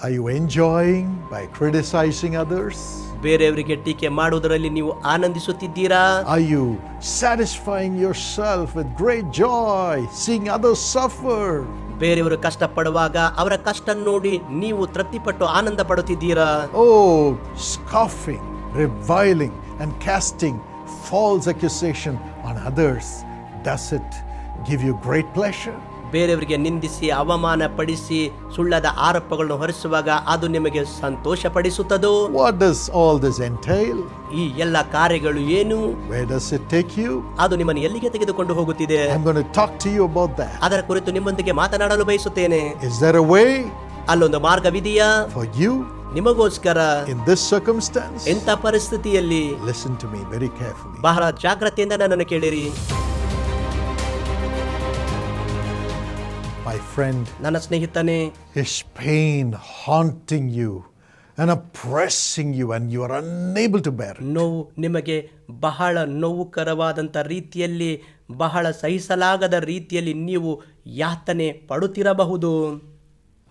Are you enjoying by criticizing others? ಬೇರೆಯವರಿಗೆ ಟೀಕೆ ಮಾಡುವುದರಲ್ಲಿ ನೀವು ಆನಂದಿಸುತ್ತಿದ್ದೀರಾ Are you satisfying yourself with great joy seeing others suffer? ಬೇರೆಯವರು ಕಷ್ಟಪಡುವಾಗ ಅವರ ಕಷ್ಟ ನೋಡಿ ನೀವು ತೃಪ್ತಿಪಟ್ಟು ಆನಂದ ಪಡುತ್ತಿದ್ದೀರಾ Oh, scoffing, reviling, and casting false accusation on others. Does it give you great pleasure? ಬೇರೆಯವರಿಗೆ ನಿಂದಿಸಿ ಅವಮಾನ ಪಡಿಸಿ ಸುಳ್ಳದ ಆರೋಪಗಳನ್ನು ಹೊರಿಸುವಾಗ ಅದು ನಿಮಗೆ ಸಂತೋಷ ಪಡಿಸುತ್ತದೋ What does all this entail? ಈ ಎಲ್ಲ ಕಾರ್ಯಗಳು ಏನು Where does it take you? ಅದು ನಿಮ್ಮನ್ನು ಎಲ್ಲಿಗೆ ತೆಗೆದುಕೊಂಡು ಹೋಗುತ್ತಿದೆ I'm going to talk to you about that. ಅದರ ಕುರಿತು ನಿಮ್ಮೊಂದಿಗೆ ಮಾತನಾಡಲು ಬಯಸುತ್ತೇನೆ Is there a way ಅಲ್ಲೊಂದು ಮಾರ್ಗವಿದೆಯಾ for you ನಿಮಗೋಸ್ಕರ ಇನ್ ದಿಸ್ circumstance? ಎಂಥ ಪರಿಸ್ಥಿತಿಯಲ್ಲಿ Listen to me very carefully. ಬಹಳ ಜಾಗ್ರತೆಯಿಂದ ನನ್ನನ್ನು ಕೇಳಿರಿ My friend, ನನ್ನ ಸ್ನೇಹಿತನೇ is pain haunting you and oppressing you, and you are unable to bear it? ನೋವು ನಿಮಗೆ ಬಹಳ ನೋವುಕರವಾದಂಥ ರೀತಿಯಲ್ಲಿ ಬಹಳ ಸಹಿಸಲಾಗದ ರೀತಿಯಲ್ಲಿ ನೀವು ಯಾತನೆ ಪಡುತ್ತಿರಬಹುದು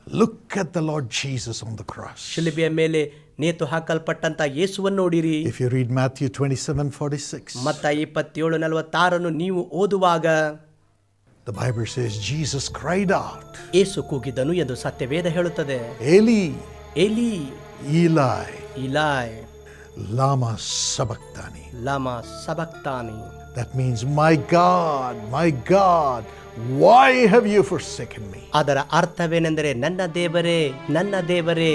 Look at the Lord Jesus on the cross. ಶಿಲುಬೆಯ ಮೇಲೆ ನೇತು ಹಾಕಲ್ಪಟ್ಟಂತ ಯೇಸುವನ್ನು ನೋಡಿರಿ If you read Matthew 27 46, ಮತ್ತ ಇಪ್ಪತ್ತೇಳು ನಲವತ್ತಾರನ್ನು ನೀವು ಓದುವಾಗ the Bible says Jesus cried out, ಏಸು ಕೂಗಿದನು ಎಂದು ಸತ್ಯವೇದ ಹೇಳುತ್ತದೆ Eli, ಎಲಿ Eli, ಇಲಾಯ್ Lama Sabachthani. ಲಮ ಸಬಕ್ತಾನಿ That means, My God, my God, why have you forsaken me? ಅದರ ಅರ್ಥವೇನೆಂದರೆ ನನ್ನ ದೇವರೇ ನನ್ನ ದೇವರೇ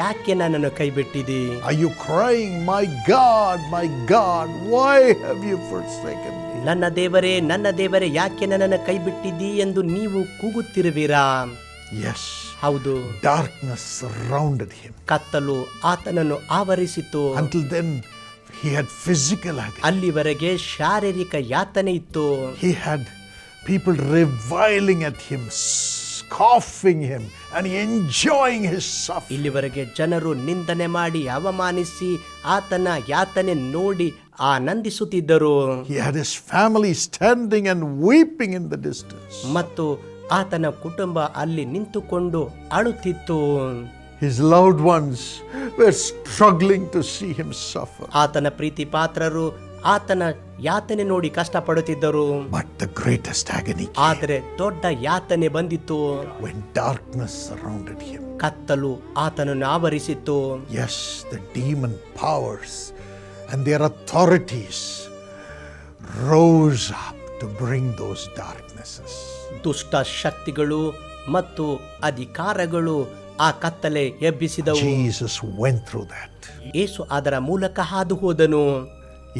ಯಾಕೆ ನನ್ನನ್ನು ಕೈಬಿಟ್ಟಿದಿ Are you crying, My God, my God, why have you forsaken me? ನನ್ನ ದೇವರೇ ನನ್ನ ದೇವರೇ ಯಾಕೆ ನನ್ನನ್ನು ಕೈ ಬಿಟ್ಟಿದ್ದೀ ಎಂದು ನೀವು ಕೂಗುತ್ತಿರುವಿರಾ? ಎಸ್ ಹೌದು. ಡಾರ್ಕ್ನೆಸ್ ರೌಂಡ್ ಕತ್ತಲು ಆತನನ್ನು ಆವರಿಸಿತು. Until then he had physical ಆಗಿ ಅಲ್ಲಿವರೆಗೆ ಶಾರೀರಿಕ ಯಾತನೆ ಇತ್ತು. He had people reviling at him scoffing him, and enjoying his suffering. ಇಲ್ಲಿವರೆಗೆ ಜನರು ನಿಂದನೆ ಮಾಡಿ ಅವಮಾನಿಸಿ ಆತನ ಯಾತನೆ ನೋಡಿ ಆನಂದಿಸುತ್ತಿದ್ದರು He had his family standing and weeping in the distance. ಮತ್ತು ಆತನ ಕುಟುಂಬ ಅಲ್ಲಿ ನಿಂತುಕೊಂಡು ಅಳುತ್ತಿತ್ತು His loved ones were struggling to see him suffer. ಆತನ ಪ್ರೀತಿ ಪಾತ್ರರು ಆತನ ಯಾತನೆ ನೋಡಿ ಕಷ್ಟಪಡುತ್ತಿದ್ದರು But the greatest agony came ಆದರೆ ದೊಡ್ಡ ಯಾತನೆ ಬಂದಿತ್ತು when darkness surrounded him. ಕತ್ತಲು ಆತನನ್ನು ಆವರಿಸಿತ್ತು Yes, the demon powers and their authorities rose up to bring those darknesses. ದುಷ್ಟ ಶಕ್ತಿಗಳು ಮತ್ತು ಅಧಿಕಾರಗಳು ಆ ಕತ್ತಲೆ ಎಬ್ಬಿಸಿದವು Jesus went through that. ಯೇಸು ಅದರ ಮೂಲಕ ಹಾದು ಹೋದನು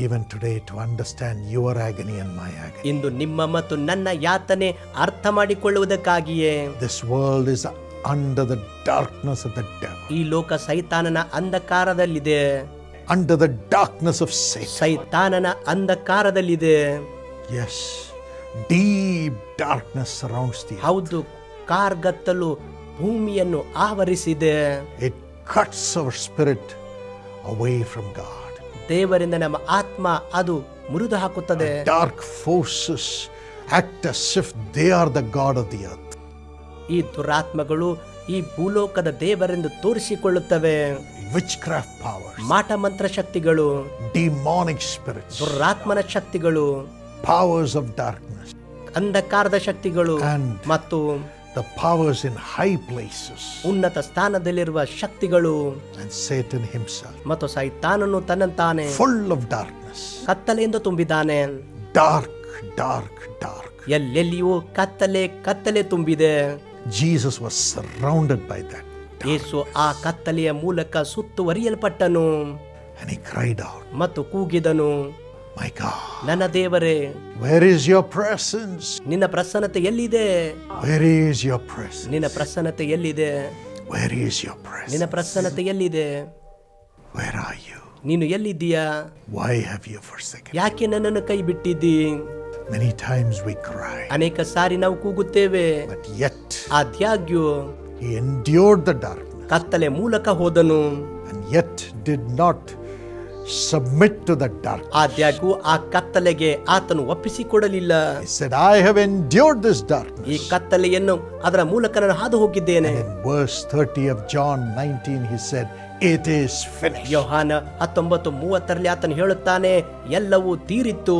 even today to understand your agony and my agony ಇಂದು ನಿಮ್ಮ ಮತ್ತು ನನ್ನ ಯಾತನೆ ಅರ್ಥ ಮಾಡಿಕೊಳ್ಳುವುದಕ್ಕಾಗಿಯೇ this world is under the darkness of the devil ಈ ಲೋಕ ಸೈತಾನನ ಅಂಧಕಾರದಲ್ಲಿದೆ. ಅಂಡರ್ ದ ಡಾರ್ಕ್ನೆಸ್ ಆಫ್ ಸೈತಾನನ ಅಂಧಕಾರದಲ್ಲಿದೆ. Yes deep darkness surrounds the ಹೌದು ಕಾರ್ಗತ್ತಲು ಭೂಮಿಯನ್ನು ಆವರಿಸಿದೆ. It cuts our spirit away from God ದೇವರಿಂದ ನಮ್ಮ ಆತ್ಮ ಅದು ಮುರಿದು ಹಾಕುತ್ತದೆ. Dark forces act as if they are the god of the earth ಈ ದುರಾತ್ಮಗಳು ಈ ಭೂಲೋಕದ ದೇವರೆಂದು ತೋರಿಸಿಕೊಳ್ಳುತ್ತವೆ. ವಿಚ್ ಕ್ರಾಫ್ಟ್ ಪವರ್ ಮಾಟ ಮಂತ್ರ ಶಕ್ತಿಗಳು. ಡಿಮಾನಿಕ್ ಸ್ಪಿರಿಟ್ಸ್ ದುರಾತ್ಮನ ಶಕ್ತಿಗಳು. ಪವರ್ಸ್ ಆಫ್ ಡಾರ್ಕ್ನೆಸ್ ಅಂಧಕಾರದ ಶಕ್ತಿಗಳು. ಮತ್ತು the powers in high places, ಉನ್ನತ ಸ್ಥಾನದಲ್ಲಿರುವ ಶಕ್ತಿಗಳು and Satan himself, ಮತ್ತು ಸೈತಾನನು ತನ್ನಂತಾನೆ full of darkness. ಕತ್ತಲೆಯಿಂದ ತುಂಬಿದ್ದಾನೆ Dark, dark, dark. ಎಲ್ಲೆಲ್ಲಿಯೂ ಕತ್ತಲೆ ಕತ್ತಲೆ ತುಂಬಿದೆ Jesus was surrounded by that. ಯೇಸು ಆ ಕತ್ತಲೆಯ ಮೂಲಕ ಸುತ್ತುವರಿಯಲ್ಪಟ್ಟನು And he cried out, ಮತ್ತು ಕೂಗಿದನು My God, ನನ್ನ ದೇವರೇ where is your presence? ನಿನ್ನ ಪ್ರಸನ್ನತೆ ಎಲ್ಲಿದೆ Where is your presence? ನಿನ್ನ ಪ್ರಸನ್ನತೆ ಎಲ್ಲಿದೆ Where is your ನಿನ್ನ presence? ಪ್ರಸನ್ನತೆ ಎಲ್ಲಿದೆ Where are you? ನೀನು ಎಲ್ಲಿದ್ದೀಯಾ Why have you forsaken? ಯಾಕೆ ನನ್ನನ್ನು ಕೈ ಬಿಟ್ಟಿದ್ದಿ Many times we cry, ಅನೇಕ ಸಾರಿ ನಾವು ಕೂಗುತ್ತೇವೆ but yet ಆದ್ಯಾಗ್ಯೂ he endured the darkness ಕತ್ತಲೆ ಮೂಲಕ ಹೋದನು and yet did not submit to the dark. ಆದ್ಯಾಗೂ ಆ ಕತ್ತಲೆಗೆ ಆತನು ಒಪ್ಪಿಸಿಕೊಡಲಿಲ್ಲ kodalilla said, I have endured this darkness. ಈ ಕತ್ತಲೆಯನ್ನು ಅದರ ಮೂಲಕ ನಾನು ಹಾದು ಹೋಗಿದ್ದೇನೆ verse 30 of John 19, he said, It is finished. ಯೋಹಾನ ಹತ್ತೊಂಬತ್ತು ಮೂವತ್ತರಲ್ಲಿ ಆತನು ಹೇಳುತ್ತಾನೆ ಎಲ್ಲವೂ ತೀರಿತ್ತು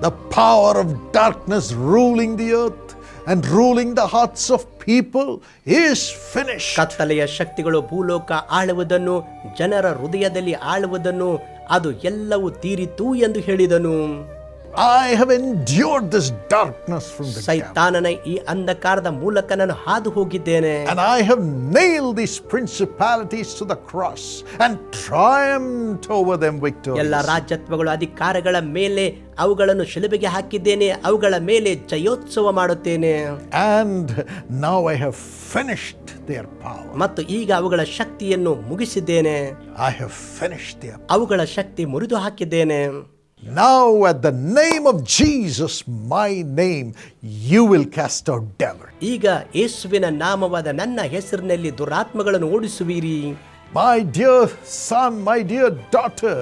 The power of darkness ruling the earth and ruling the hearts of people is finish ಕತ್ತಲೆಯ ಶಕ್ತಿಗಳು ಭೂಲೋಕ ಆಳುವುದನ್ನು, ಜನರ ಹೃದಯದಲ್ಲಿ ಆಳುವುದನ್ನು, ಅದು ಎಲ್ಲವೂ ತೀರಿತು ಎಂದು ಹೇಳಿದನು. I have endured this darkness from the ಸೈತಾನನ ಈ ಅಂಧಕಾರದ ಮೂಲಕ ನಾನು ಹಾದು ಹೋಗಿದ್ದೇನೆ. And I have nail this principalities to the cross and triumph over them victorious. ಎಲ್ಲ ರಾಜ್ಯತ್ವಗಳು ಅಧಿಕಾರಗಳ ಮೇಲೆ ಅವುಗಳನ್ನು ಶಿಲುಬೆಗೆ ಹಾಕಿದ್ದೇನೆ ಅವುಗಳ ಮೇಲೆ ಜಯೋತ್ಸವ ಮಾಡುತ್ತೇನೆ. And now I have finished their power ಮತ್ತು ಈಗ ಅವುಗಳ ಶಕ್ತಿಯನ್ನು ಮುಗಿಸಿದ್ದೇನೆ. ಐ ಹ್ಯಾವ್ ಫಿನಿಶ್ಡ್ ದೇರ್ ಅವುಗಳ ಶಕ್ತಿ ಮುರಿದು ಹಾಕಿದ್ದೇನೆ Now, at the name of Jesus, my name, you will cast out devil. ಈಗ ಯೇಸುವಿನ ನಾಮವಾದ ನನ್ನ ಹೆಸರಿನಲ್ಲಿ ದುರಾತ್ಮಗಳನ್ನು ಓಡಿಸುವಿರಿ My dear son, my dear daughter,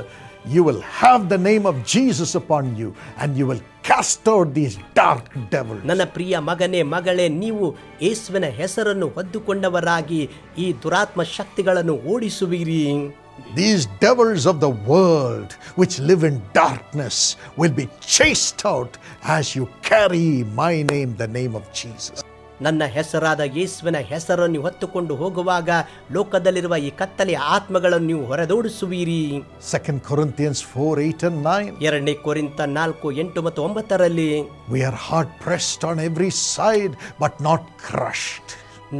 you will have the name of Jesus upon you and you will cast out these dark devils. ನನ್ನ ಪ್ರಿಯ ಮಗನೇ ಮಗಳೇ ನೀವು ಯೇಸುವಿನ ಹೆಸರನ್ನು ಹೊದ್ದುಕೊಂಡವರಾಗಿ ಈ ದುರಾತ್ಮ ಶಕ್ತಿಗಳನ್ನು ಓಡಿಸುವಿರಿ These devils of the world which live in darkness will be chased out as you carry my name, the name of Jesus. ನನ್ನ ಹೆಸರಾದ ಯೇಸುವಿನ ಹೆಸರನ್ನು ನೀವು ಹೊತ್ತುಕೊಂಡು ಹೋಗುವಾಗ ಲೋಕದಲ್ಲಿರುವ ಈ ಕತ್ತಲೆಯ ಆತ್ಮಗಳನ್ನು ನೀವು ಹೊರದೋಡಿಸುವಿರಿ 2 Corinthians 4 8 and 9. ಎರಡನೇ ಕೊರಿಂತ ನಾಲ್ಕು ಎಂಟು ಮತ್ತು ಒಂಬತ್ತರಲ್ಲಿ We are hard pressed on every side, but not crushed.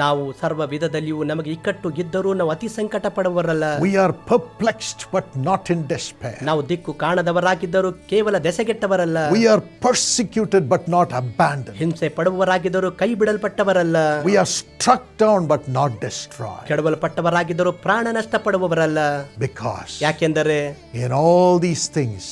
ನಾವು ಸರ್ವ ವಿಧದಲ್ಲಿಯೂ ನಮಗೆ ಇಕ್ಕಟ್ಟು ಇದ್ದರೂ ನಾವು ಅತಿ ಸಂಕಟ ಪಡುವರಲ್ಲ We are perplexed, but not in despair. ನಾವು ದಿಕ್ಕು ಕಾಣದವರಾಗಿದ್ದರೂ ಕೇವಲ ದೆಸೆಗೆಟ್ಟವರಲ್ಲ We are persecuted, but not abandoned. ಹಿಂಸೆ ಪಡುವವರಾಗಿದ್ದರೂ ಕೈ ಬಿಡಲ್ಪಟ್ಟವರಲ್ಲ We are struck down, but not destroyed. ಕೆಡವಲ್ಪಟ್ಟವರಾಗಿದ್ದರೂ ಪ್ರಾಣ ನಷ್ಟ ಪಡುವವರಲ್ಲ Because ಯಾಕೆಂದರೆ in all these things,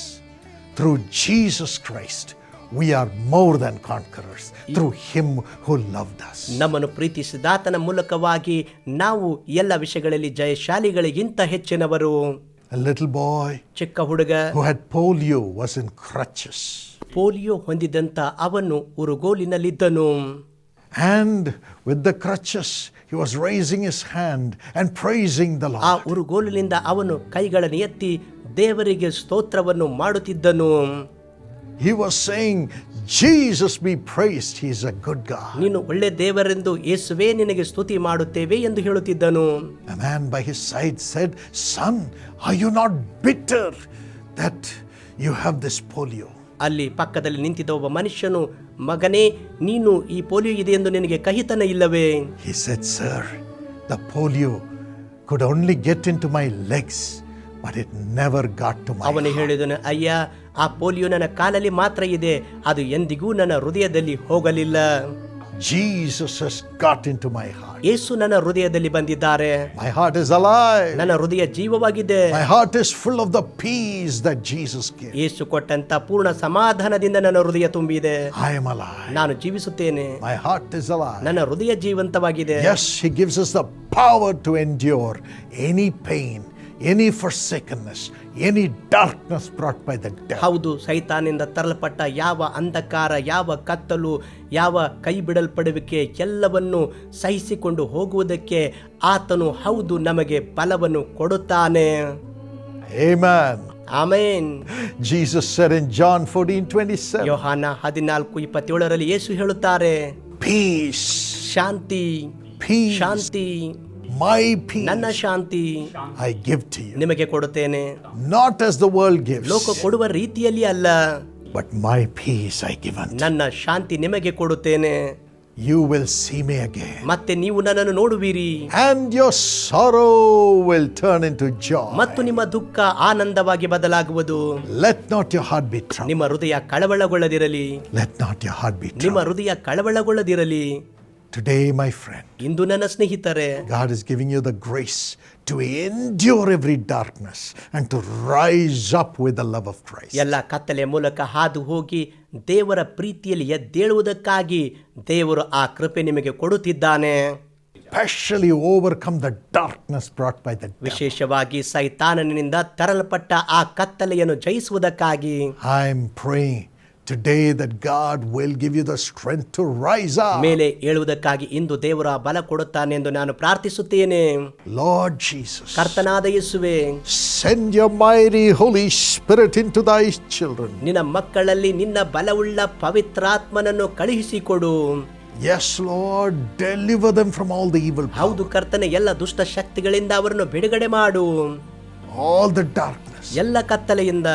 through Jesus Christ, we are more than conquerors through Him who loved us. ನಮ್ಮನ್ನು ಪ್ರೀತಿಸಿದಾತನ ಮೂಲಕವಾಗಿ ನಾವು ಎಲ್ಲ ವಿಷಯಗಳಲ್ಲಿ ಜಯಶಾಲಿಗಳಿಗಿಂತ ಹೆಚ್ಚಿನವರು A little boy ಚಿಕ್ಕ ಹುಡುಗ who had polio was in crutches. Polio ಹೊಂದಿದಂತ ಅವನು ಉರುಗೋಲಿನಲ್ಲಿದ್ದನು And with the crutches, he was raising his hand and praising the ಆ Lord. ಉರುಗೋಲಿನಿಂದ ಅವನು ಕೈಗಳನ್ನು ಎತ್ತಿ ದೇವರಿಗೆ ಸ್ತೋತ್ರವನ್ನು ಮಾಡುತ್ತಿದ್ದನು He was saying, Jesus be praised, he is a good God. ನೀನು ಒಳ್ಳೆ ದೇವರೆಂದು ಯೇಸುವೇ ನಿನಗೆ ಸ್ತುತಿ ಮಾಡುತ್ತೇವೆ ಎಂದು ಹೇಳುತ್ತಿದ್ದನು A man by his side said, Son, are you not bitter that you have this polio? ಅಲ್ಲಿ ಪಕ್ಕದಲ್ಲಿ ನಿಂತಿದ್ದ ಒಬ್ಬ ಮನುಷ್ಯನು ಮಗನೇ ನೀನು ಈ ಪೋಲಿಯೋ ಇದೆ ಎಂದು ನಿನಗೆ ಕಹಿತನ ಇಲ್ಲವೇ He said, Sir, the polio could only get into my legs, but it never got to my ಅವನು heart. ಹೇಳಿದನು ಅಯ್ಯ ಆ ಪೋಲಿಯೋ ನನ್ನ ಕಾಲಲ್ಲಿ ಮಾತ್ರ ಇದೆ ಅದು ಎಂದಿಗೂ ನನ್ನ ಹೃದಯದಲ್ಲಿ ಹೋಗಲಿಲ್ಲ Jesus has got into my heart. ಯೇಸು ನನ್ನ ಹೃದಯದಲ್ಲಿ ಬಂದಿದ್ದಾರೆ My heart is alive. ನನ್ನ ಹೃದಯ ಜೀವವಾಗಿದೆ My heart is full of the peace that Jesus gave. ಯೇಸು ಕೊಟ್ಟಂತ ಪೂರ್ಣ ಸಮಾಧಾನದಿಂದ ನನ್ನ ಹೃದಯ ತುಂಬಿದೆ I am alive. ನಾನು ಜೀವಿಸುತ್ತೇನೆ My heart is alive. ನನ್ನ ಹೃದಯ ಜೀವಂತವಾಗಿದೆ Yes, He gives us the power to endure any pain, any forsakenness, any any brought brought by the ಹೌದು ಸೈತಾನಿಂದ ತರಲ್ಪಟ್ಟ ಯಾವ ಅಂಧಕಾರ ಯಾವ ಕತ್ತಲು ಯಾವ ಕೈ ಬಿಡಲ್ಪಡುವಿಕೆ ಎಲ್ಲವನ್ನು ಸಹಿಸಿಕೊಂಡು ಹೋಗುವುದಕ್ಕೆ ಆತನು ಹೌದು ನಮಗೆ ಬಲವನ್ನು ಕೊಡುತ್ತಾನೆ. Amen. Amen. Jesus said in John 14 27, ಯೋಹಾನ ಹದಿನಾಲ್ಕು ಇಪ್ಪತ್ತೇಳರಲ್ಲಿ ಯೇಸು ಹೇಳುತ್ತಾರೆ Peace, Shanti. Peace, Shanti. My peace ನನ್ನ ಶಾಂತಿ I give to you. ನಿಮಗೆ ಕೊಡುತ್ತೇನೆ Not as the world gives, ಲೋಕ ಕೊಡುವ ರೀತಿಯಲ್ಲಿ ಅಲ್ಲ but my peace I give unto nanna ನನ್ನ ಶಾಂತಿ ನಿಮಗೆ ಕೊಡುತ್ತೇನೆ You will see me again. ಮತ್ತೆ ನೀವು ನನ್ನನ್ನು ನೋಡುವಿರಿ And your sorrow will turn into joy. ಮತ್ತು ನಿಮ್ಮ ದುಃಖ ಆನಂದವಾಗಿ ಬದಲಾಗುವುದು Let not your heart be troubled. ನಿಮ್ಮ ಹೃದಯ ಕಳವಳಗೊಳ್ಳದಿರಲಿ Let not your heart be ನಿಮ್ಮ nimma ಹೃದಯ ಕಳವಳಗೊಳ್ಳದಿರಲಿ Today, my friend, ಇಂದು ನನ್ನ ಸ್ನೇಹಿತರೆ God is giving you the grace to endure every darkness and to rise up with the love of Christ. ಎಲ್ಲ ಕತ್ತಲೆ ಮೂಲಕ ಹಾದು ಹೋಗಿ ದೇವರ ಪ್ರೀತಿಯಲ್ಲಿ ಎದ್ದೇಳುವುದಕ್ಕಾಗಿ ದೇವರು ಆ ಕೃಪೆ ನಿಮಗೆ ಕೊಡುತ್ತಿದ್ದಾನೆ especially overcome the darkness brought by the devil. ವಿಶೇಷವಾಗಿ ಸೈತಾನನಿಂದ ತರಲ್ಪಟ್ಟ ಆ ಕತ್ತಲೆಯನ್ನು ಜಯಿಸುವುದಕ್ಕಾಗಿ I'm praying today that God will give you the strength to rise up. ಮೇಲೆ ಹೇಳುವುದಕ್ಕಾಗಿ ಇಂದು ದೇವರ ಬಲ ಕೊಡುತ್ತಾನೆ ಎಂದು ನಾನು ಪ್ರಾರ್ಥಿಸುತ್ತೇನೆ Lord Jesus, ಕರ್ತನಾದ ಯೇಸುವೆ send your mighty Holy Spirit into thy children. ನಿನ್ನ ಮಕ್ಕಳಲ್ಲಿ ನಿನ್ನ ಬಲವುಳ್ಳ ಪವಿತ್ರಾತ್ಮನನ್ನು ಕಳುಹಿಸಿಕೊಡು Yes, Lord, deliver them from all the evil power, ಹೌದು ಕರ್ತನೆ ಎಲ್ಲ ದುಷ್ಟ ಶಕ್ತಿಗಳಿಂದ ಅವರನ್ನು ಬಿಡುಗಡೆ ಮಾಡು all the darkness. ಎಲ್ಲ ಕತ್ತಲೆಯಿಂದ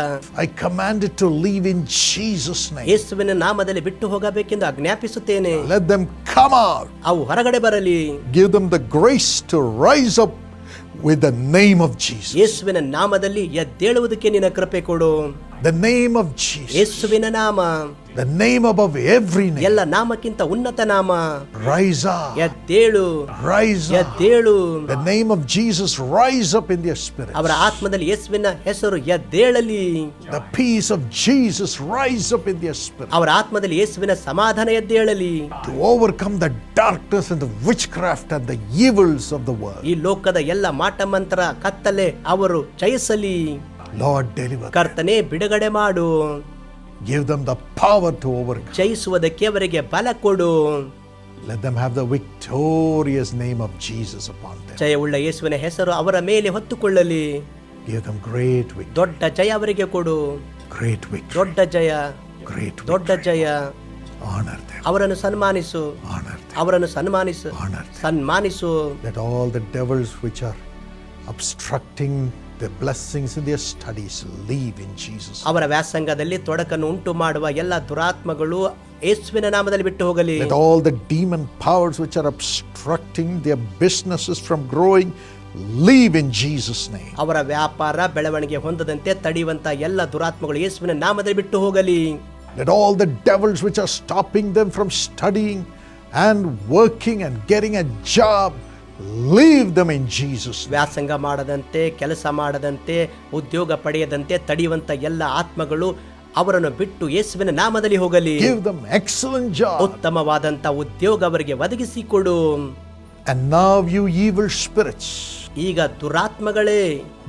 I command it to leave in Jesus' name. ಯೇಸುವಿನ ನಾಮದಲ್ಲಿ ಬಿಟ್ಟು ಹೋಗಬೇಕೆಂದು ಆಜ್ಞಾಪಿಸುತ್ತೇನೆ Let them come out. ಅವು ಹೊರಗಡೆ ಬರಲಿ Give them the grace to rise up with the name of Jesus. ಯೇಸುವಿನ ನಾಮದಲ್ಲಿ ಎದ್ದೇಳುವುದಕ್ಕೆ ನಿನ್ನ ಕೃಪೆ ಕೊಡು The name of Jesus. ಯೇಸುವಿನ ನಾಮ The name above every name. ಎಲ್ಲ ನಾಮಕ್ಕಿಂತ ಉನ್ನತ ನಾಮ Rise up. ಎದ್ದೇಳು Rise up. ಎದ್ದೇಳು The name of Jesus rise up in their spirit. ಅವರ ಆತ್ಮದಲ್ಲಿ ಯೇಸುವಿನ ಹೆಸರು ಎದ್ದೇಳಲಿ The peace of Jesus rise up in their spirit. ಅವರ ಆತ್ಮದಲ್ಲಿ ಯೇಸುವಿನ ಸಮಾಧಾನ ಎದ್ದೇಳಲಿ To overcome the darkness and the witchcraft and the evils of the world. ಈ ಲೋಕದ ಎಲ್ಲ ಮಾಟ ಮಂತ್ರ ಕತ್ತಲೆ ಅವರು ಜಯಿಸಲಿ Lord, deliver. ಕರ್ತನೆ ಬಿಡುಗಡೆ ಮಾಡು Give them the power to overcome. ಜಯಿಸುವುದಕ್ಕೆ ಅವರಿಗೆ ಬಲ ಕೊಡು Let them have the victorious name of Jesus upon them. ಜಯವುಳ್ಳ ಯೇಸುವಿನ ಹೆಸರು ಅವರ ಮೇಲೆ ಹೊತ್ತುಕೊಳ್ಳಲಿ Give them great victory. ದೊಡ್ಡ ಜಯ ಅವರಿಗೆ ಕೊಡು Great victory. ದೊಡ್ಡ ಜಯ Great victory. ದೊಡ್ಡ ಜಯ Honor them. ಅವರನ್ನು ಸನ್ಮಾನಿಸು Honor them. ಅವರನ್ನು ಸನ್ಮಾನಿಸು Honor them. ಸನ್ಮಾನಿಸು Let all the devils which are obstructing the blessings in their studies leave in Jesus. ಅವರ ವ್ಯಾಸಂಗದಲ್ಲಿ ತೊಡಕನ್ನು ಉಂಟು ಮಾಡುವ ಎಲ್ಲ ದುರಾತ್ಮಗಳು ಯೇಸುವಿನ ನಾಮದಲ್ಲಿ ಬಿಟ್ಟು ಹೋಗಲಿ Let all the demon powers which are obstructing their businesses from growing leave in Jesus' name. ಅವರ ವ್ಯಾಪಾರ ಬೆಳವಣಿಗೆ ಹೊಂದದಂತೆ ತಡೆಯುವಂತ ಎಲ್ಲ ದುರಾತ್ಮಗಳು ಯೇಸುವಿನ ನಾಮದಲ್ಲಿ ಬಿಟ್ಟು ಹೋಗಲಿ Let all the devils which are stopping them from studying and working and getting a job leave them in Jesus ವ್ಯಾಸಂಗ ಮಾಡದಂತೆ ಕೆಲಸ ಮಾಡದಂತೆ ಉದ್ಯೋಗ ಪಡೆಯದಂತೆ ತಡೆಯುವಂತ ಎಲ್ಲ ಆತ್ಮಗಳು ಅವರನ್ನು ಬಿಟ್ಟು ಯೇಸುವಿನ ನಾಮದಲ್ಲಿ ಹೋಗಲಿ. Give them excellent job. ಉತ್ತಮವಾದಂತ ಉದ್ಯೋಗ ಅವರಿಗೆ ಒದಗಿಸಿಕೊಡು And now, you evil spirits, ಈಗ ದುರಾತ್ಮಗಳೇ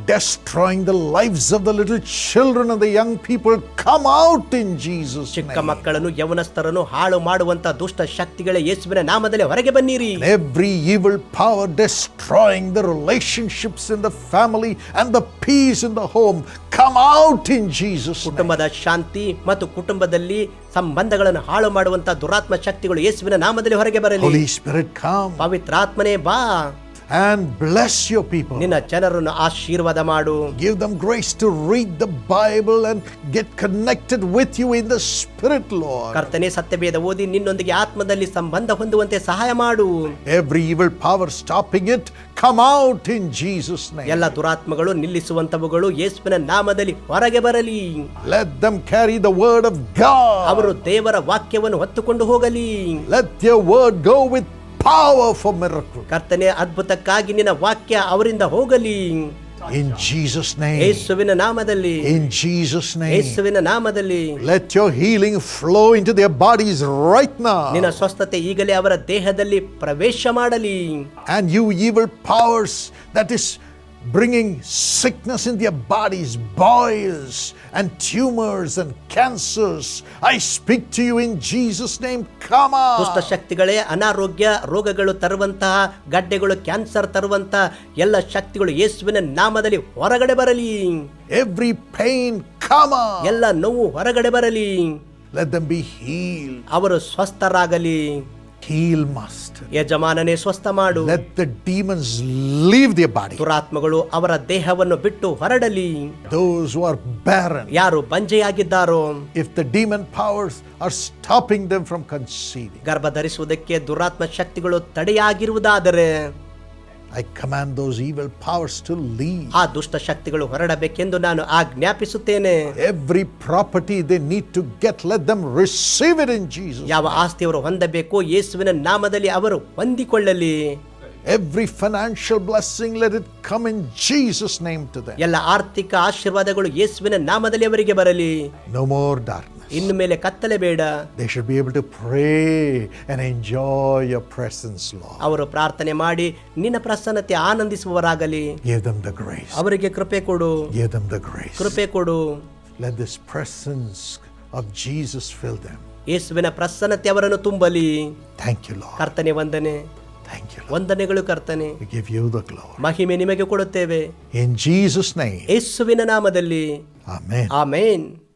destroying the lives of the little children and the young people, come out in Jesus' ಚಿಕ್ಕ ಮಕ್ಕಳನ್ನು ಯವನಸ್ಥರನ್ನು ಹಾಳು ಮಾಡುವಂತ ದುಷ್ಟ ಶಕ್ತಿಗಳೇ ಯೇಸುವಿನ ನಾಮದಲ್ಲಿ ಹೊರಗೆ ಬನ್ನಿರಿ every every evil power destroying the relationships in the family and the peace in the home, come out in Jesus' name. ಕುಟುಂಬದ ಶಾಂತಿ ಮತ್ತು ಕುಟುಂಬದಲ್ಲಿ ಸಂಬಂಧಗಳನ್ನು ಹಾಳು ಮಾಡುವಂತ ದುರಾತ್ಮ ಶಕ್ತಿಗಳು ಯೇಸುವಿನ ನಾಮದಲ್ಲಿ ಹೊರಗೆ ಬರಲಿ Holy Spirit, come ಪವಿತ್ರಾತ್ಮನೇ ಬಾ and bless your people. ನಿನ್ನ ಜನರನ್ನು ಆಶೀರ್ವಾದ ಮಾಡು Give them grace to read the Bible and get connected with you in the Spirit, Lord. ಕರ್ತನೆ ಸತ್ಯಭೇದ ಓದಿ ನಿನ್ನೊಂದಿಗೆ ಆತ್ಮದಲ್ಲಿ ಸಂಬಂಧ ಹೊಂದುವಂತೆ ಸಹಾಯ ಮಾಡು Every evil power stopping it, come out in Jesus' name. ಎಲ್ಲ ದುರಾತ್ಮಗಳು ನಿಲ್ಲಿಸುವಂತವುಗಳು ಯೇಸುವಿನ ನಾಮದಲ್ಲಿ ಹೊರಗೆ ಬರಲಿ Let them carry the word of God. ಅವರು ದೇವರ ವಾಕ್ಯವನ್ನು ಹೊತ್ತುಕೊಂಡು ಹೋಗಲಿ Let your word go with power for miracle. ಕರ್ತನೆ ಅದ್ಭುತಕ್ಕಾಗಿ ನಿನ್ನ ವಾಕ್ಯ ಅವರಿಂದ ಹೋಗಲಿ In Jesus' name. ಯೇಸುವಿನ ನಾಮದಲ್ಲಿ In Jesus' name. ಯೇಸುವಿನ ನಾಮದಲ್ಲಿ Let your healing flow into their bodies right ನಿನ್ನ now. ಸ್ವಸ್ಥತೆ ಈಗಲೇ ಅವರ ದೇಹದಲ್ಲಿ ಪ್ರವೇಶ ಮಾಡಲಿ And you evil powers that is bringing sickness in their bodies, boils and tumors and cancers. I speak to you in Jesus' name. Come ದುಷ್ಟ on. ಶಕ್ತಿಗಳೇ ಅನಾರೋಗ್ಯ ರೋಗಗಳು ತರುವಂತಹ ಗಡ್ಡೆಗಳು ಕ್ಯಾನ್ಸರ್ ತರುವಂತಹ ಎಲ್ಲ ಶಕ್ತಿಗಳು ಯೇಸುವಿನ ನಾಮದಲ್ಲಿ ಹೊರಗಡೆ ಬರಲಿ Every pain, come on. ಎಲ್ಲ ನೋವು ಹೊರಗಡೆ ಬರಲಿ Let them be healed. ಅವರು ಸ್ವಸ್ಥರಾಗಲಿ Heal, Master. ಯಜಮಾನನೇ ಸ್ವಸ್ಥ ಮಾಡು Let the demons leave their body. ದುರಾತ್ಮಗಳು ಅವರ ದೇಹವನ್ನು ಬಿಟ್ಟು ಹೊರಡಲಿ Those who are barren, ಯಾರು ಬಂಜೆಯಾಗಿದ್ದಾರೋ if the demon powers are stopping them from conceiving, ಗರ್ಭ ಧರಿಸುವುದಕ್ಕೆ ದುರಾತ್ಮ ಶಕ್ತಿಗಳು ತಡೆಯಾಗಿರುವುದಾದರೆ I command those evil powers to leave. ಆ ದುಷ್ಟ ಶಕ್ತಿಗಳು ಹೊರಡಬೇಕೆಂದು ನಾನು ಆಜ್ಞಾಪಿಸುತ್ತೇನೆ Every property they need to get, let them receive it in Jesus. ಯಾವ ಆಸ್ತಿಯವರು ಹೊಂದಬೇಕು ಯೇಸುವಿನ ನಾಮದಲ್ಲಿ ಅವರು ಹೊಂದಿಕೊಳ್ಳಲಿ Every financial blessing, let it come in Jesus' name to them. ಎಲ್ಲ ಆರ್ಥಿಕ ಆಶೀರ್ವಾದಗಳು ಯೇಸುವಿನ ನಾಮದಲ್ಲಿ ಅವರಿಗೆ ಬರಲಿ No more darkness. ಇನ್ನು ಮೇಲೆ ಕತ್ತಲೆ ಬೇಡ. They should be able to pray and enjoy your presence Lord ಅವರು ಪ್ರಾರ್ಥನೆ ಮಾಡಿ ನಿನ್ನ ಪ್ರಸನ್ನತೆ ಆನಂದಿಸುವವರಾಗಲಿ. ಗಿವ್ देम ದ ಗ್ರೇಸ್ ಅವರಿಗೆ ಕೃಪೆ ಕೊಡು. ಗಿವ್ देम ದ ಗ್ರೇಸ್ ಕೃಪೆ ಕೊಡು. Let this presence of jesus fill them. ಯೇಸುವಿನ ಪ್ರಸನ್ನತೆ ಅವರನ್ನು ತುಂಬಲಿ. ಥ್ಯಾಂಕ್ ಯು ಲಾರ್ಡ್ ಕರ್ತನೆ ವಂದನೆ. ಥ್ಯಾಂಕ್ ಯು ವಂದನೆಗಳು ಕರ್ತನೆ. ಗಿವ್ ಯು ದ ಗ್ಲೋರಿ ಮಹಿಮೆ ನಿಮಗೆ ಕೊಡುತ್ತೇವೆ. ಇನ್ ಜೀಸಸ್ ನೇಮ್ ಯೇಸುವಿನ ನಾಮದಲ್ಲಿ. Amen amen.